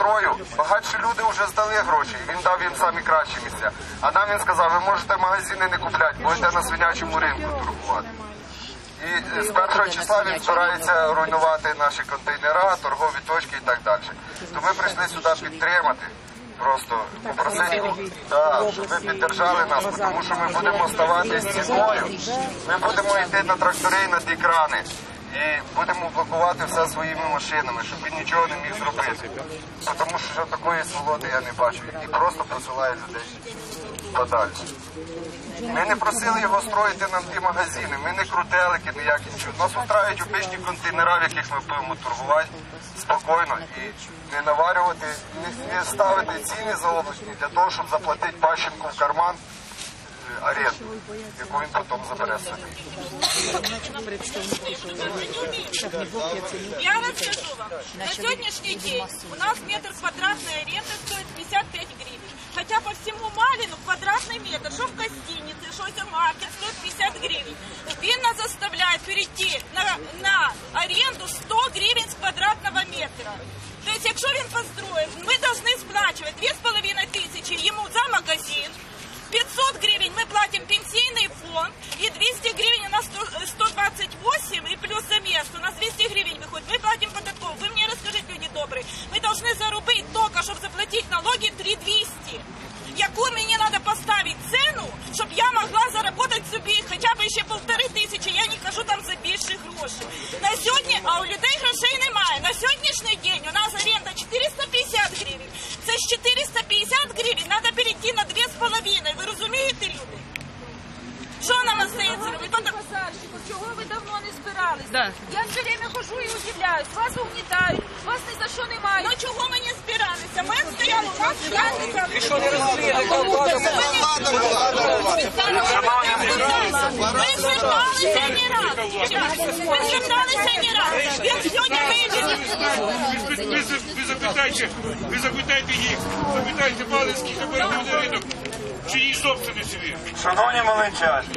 строю, багатші люди вже здали гроші, він дав їм самі кращі місця. А нам він сказав, ви можете магазини не купляти, будете на свинячому ринку торгувати. І з першого числа він збирається руйнувати наші контейнера, торгові точки і так далі. То ми прийшли сюди підтримати. Просто попросити, да, щоб ви піддержали нас, тому що ми будемо ставати стіною. Ми будемо йти на трактори і на ті крани. І будемо блокувати все своїми машинами, щоб він нічого не міг зробити. Тому що такої свободи я не бачу. І просто посилає людей подальше. Ми не просили його строїти нам ті магазини, ми не крутелики, ніякі нічого. Нас устраюють обичні контейнера, в яких ми будемо торгувати спокійно і не наварювати, не, ставити ціни заоблачні для того, щоб заплатити пащенку в карман е, оренду, яку він потім забере собі. Я расскажу вам. На сегодняшний день у нас метр квадратной аренды стоит 55 гривен. Хотя по всему Малину квадратный метр, что в гостинице, что в маркет, стоит 50 гривен. Він нас заставляет перейти на, на аренду 100 гривен с квадратного метра. То есть, якщо він построїв, ми пенсийный фонд, и 200 гривен у нас 100 128, и плюс за место у нас 200 гривен выходит. Мы платим податково. Вы мне расскажите, люди добрые, мы должны заробить только, чтобы заплатить налоги 3200. Яку мені треба поставити ціну, щоб я могла заробити собі хоча б ще полтори тисячі, я не кажу там за більше грошей. На сьогодні, а у людей грошей немає. На сьогоднішній день у нас оренда 450 гривень. Це з 450 гривень треба перейти на 2,5. Ви розумієте, люди? Що остається робити? Потім- чого ви давно не збирались? Да. Я все время хожу і удивляюсь. Вас угнітають, вас ні за що немає. Ну чого ми не збиралися? Ми стояли, у нас п'ятниця. Ми зверталися не раз. Ми зверталися не раз. Він сьогодні вийде. Ви, запитайте, ви запитайте їх, запитайте Малинський, запитайте ринок, чиї собственності він. Шановні маленчані,